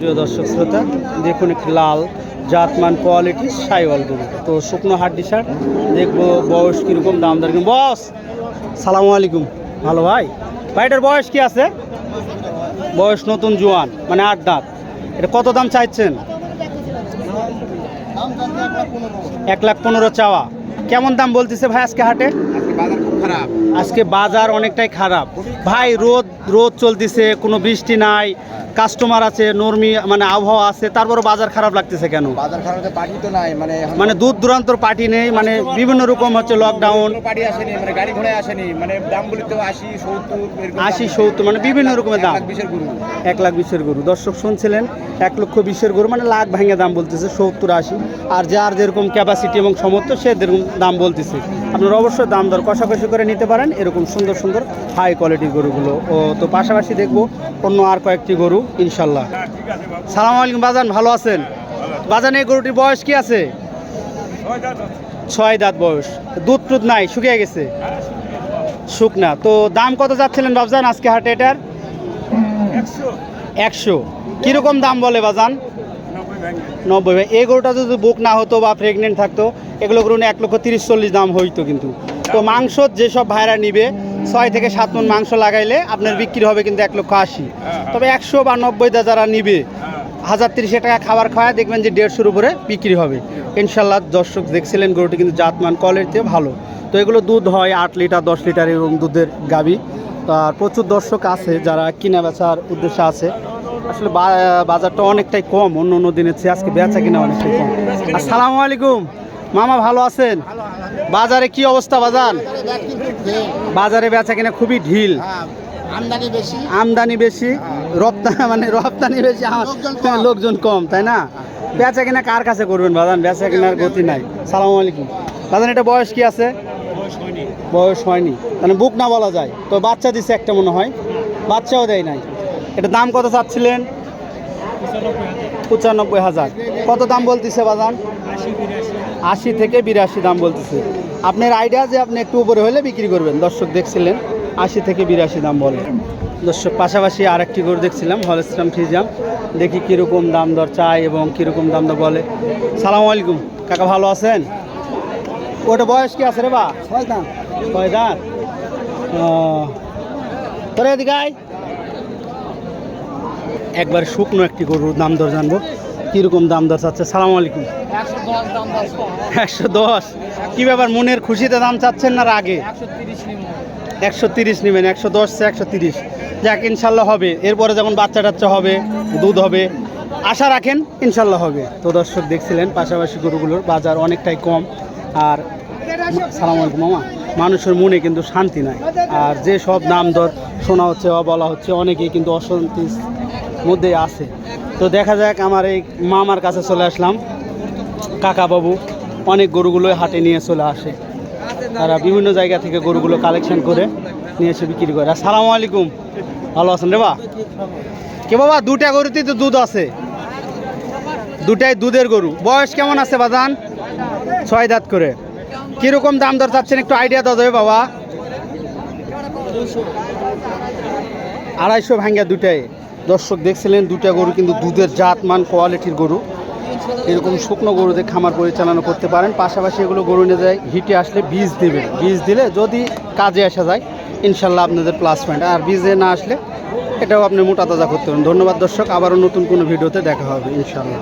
প্রিয় দর্শক শ্রোতা, দেখুন একটি লাল জাতমান কোয়ালিটি সাইওয়াল গরু। তো শুকনো হাড্ডি শার্ট দেখব বয়স কীরকম, দাম দর কীরকম। বস, সালাম আলাইকুম। ভালো ভাই? ভাইটার বয়স কি আছে? বয়স নতুন জোয়ান মানে আট দাঁত। এটা কত দাম চাইছেন? এক লাখ পনেরো চাওয়া। কেমন দাম বলতেছে ভাই আজকে হাটে? আজকে বাজার খুব খারাপ। আজকে বাজার অনেকটাই খারাপ। ভাই রোদ রোদ চলতেছে কোনো বৃষ্টি নাই কাস্টমার আছে নর্মি মানে আবহাওয়া আছে তারপরে বাজার খারাপ লাগতেছে কেন? বাজার খারাপ পার্টি তো নাই মানে মানে দূর দূরান্তর পার্টি নেই মানে বিভিন্ন রকম হচ্ছে লকডাউন পার্টি আসেনি মানে গাড়ি ঘোড়ায় আসেনি মানে দাম তো আশি সত্তর আশি সত্তর মানে বিভিন্ন রকমের দাম। এক লাখ বিশের গরু। দর্শক শুনছিলেন এক লক্ষ বিশের গরু মানে লাখ ভাঙে দাম বলতেছে সত্তর আশি। আর যার যেরকম ক্যাপাসিটি এবং সমর্থ সে যেরকম দাম বলতেছে। আপনারা অবশ্যই দাম দর কষাকষি করে নিতে পারেন। এরকম সুন্দর সুন্দর হাই কোয়ালিটির গরুগুলো। ও, তো পাশাপাশি দেখব অন্য আর কয়েকটি গরু, ইনশাল্লাহ। সালাম আলাইকুম, বাজান, ভালো আছেন? বাজান এই গরুটির বয়স কি আছে? ছয় দাঁত বয়স। দুধ টুধ নাই, শুকিয়ে গেছে? শুকনা। তো দাম কত যাচ্ছিলেন বাবজান আজকে হাটে এটার? একশো। কীরকম দাম বলে বাজান? নব্বই এই গরুটা যদি বুক না হতো বা প্রেগনেন্ট থাকতো, এগুলো গরু এক লক্ষ তিরিশ চল্লিশ দাম হইতো কিন্তু। তো মাংস যেসব ভাইরা নিবে, ছয় থেকে সাত মন মাংস লাগাইলে আপনার বিক্রি হবে কিন্তু এক লক্ষ আশি। তবে একশো বা নব্বই দা যারা নিবে, হাজার তিরিশ টাকা খাবার খাওয়ায় দেখবেন যে দেড়শোর উপরে বিক্রি হবে। ইনশাল্লাহ দর্শক দেখছিলেন গরুটি কিন্তু জাতমান কোয়ালিটিতে ভালো। তো এগুলো দুধ হয় আট লিটার, দশ লিটার এরকম দুধের গাবি আর প্রচুর দর্শক আছে যারা কিনা বেচার উদ্দেশ্যে আছে। আসলে বাজারটা অনেকটাই কম, অন্য অন্য দিনের চেয়ে আজকে বেচা কিনা অনেকটাই কম। আসসালামু আলাইকুম। মামা ভালো আছেন? বাজারে কি অবস্থা বাজার বাজারে বেচা কিনা খুবই ঢিল। আমদানি বেশি আমদানি বেশি রপ্তানি মানে রপ্তানি বেশি লোকজন কম, তাই না? বেচা কিনা কার কাছে করবেন, বাজান? বেচা কিনার গতি নাই। সালাম আলাইকুম। বাজান, এটা বয়স কি আছে? বয়স হয়নি। মানে বুক না বলা যায়। তো বাচ্চা দিছে একটা মনে হয়। বাচ্চাও দেয় নাই। এটা দাম কত চাচ্ছিলেন? পঁচানব্বই হাজার। কত দাম বলতেছে, বাজান? আশি থেকে বিরাশি দাম বলতেছে। আপনার আইডিয়া যে আপনি একটু উপরে হলে বিক্রি করবেন। দর্শক দেখছিলেন আশি থেকে বিরাশি দাম বলে। দর্শক পাশাপাশি আরেকটি গরু দেখছিলাম হলস্ট্রাম ফ্রিজাম দেখি কীরকম দাম দর চায় এবং কীরকম দাম দর বলে। সালাম আলাইকুম। কাকা ভালো আছেন? ওটা বয়স কি আছে রে বা? ছয় দাম ছয় দাঁত তোরে এদিকে একবার শুকনো একটি গরুর দাম দর জানব। কীরকম দাম দর চাচ্ছে? সালাম আলাইকুম। একশো দশ। কী ব্যাপার, মনের খুশিতে দাম চাচ্ছেন না আগে একশো তিরিশ নিম নেবেন, একশো দশ একশো তিরিশ। যাক, ইনশাল্লাহ হবে। এরপরে যখন বাচ্চা টাচ্চা হবে, দুধ হবে, আশা রাখেন ইনশাল্লাহ হবে। তো দর্শক দেখছিলেন, পাশাপাশি গরুগুলোর বাজার অনেকটাই কম। আর সালাম আলাইকুম, মামা। মানুষের মনে কিন্তু শান্তি নাই। আর যে সব দাম দর শোনা হচ্ছে বা বলা হচ্ছে, অনেকেই কিন্তু অশান্তির মধ্যেই আছে। তো দেখা যাক আমার এই মামার কাছে চলে আসলাম। কাকা বাবু অনেক গরুগুলোই হাটে নিয়ে চলে আসে। তারা বিভিন্ন জায়গা থেকে গরুগুলো কালেকশন করে নিয়ে এসে বিক্রি করে। আসসালামু আলাইকুম। ভালো আছেন রে বা? কে বাবা, দুটা গরুতেই তো দুধ আছে। দুটাই দুধের গরু। বয়স কেমন আছে বাদান ছয় দাঁত করে। কীরকম দাম দর চাচ্ছেন একটু আইডিয়া দাও যাবে বাবা। আড়াইশো ভাঙ্গা দুটাই। দর্শক দেখছিলেন দুটা গরু কিন্তু দুধের জাত মান কোয়ালিটির গরু। এরকম শুকনো গরুদের খামার পরিচালনা করতে পারেন। পাশাপাশি এগুলো গরু নিয়ে যায়, হিটে আসলে বীজ দেবেন। বীজ দিলে যদি কাজে আসা যায়, ইনশাল্লাহ আপনাদের প্লাস পয়েন্ট আর বীজে না আসলে, এটাও আপনি মোটা তাজা করতে পারেন। ধন্যবাদ দর্শক, আবারও নতুন কোনো ভিডিওতে দেখা হবে, ইনশাল্লাহ।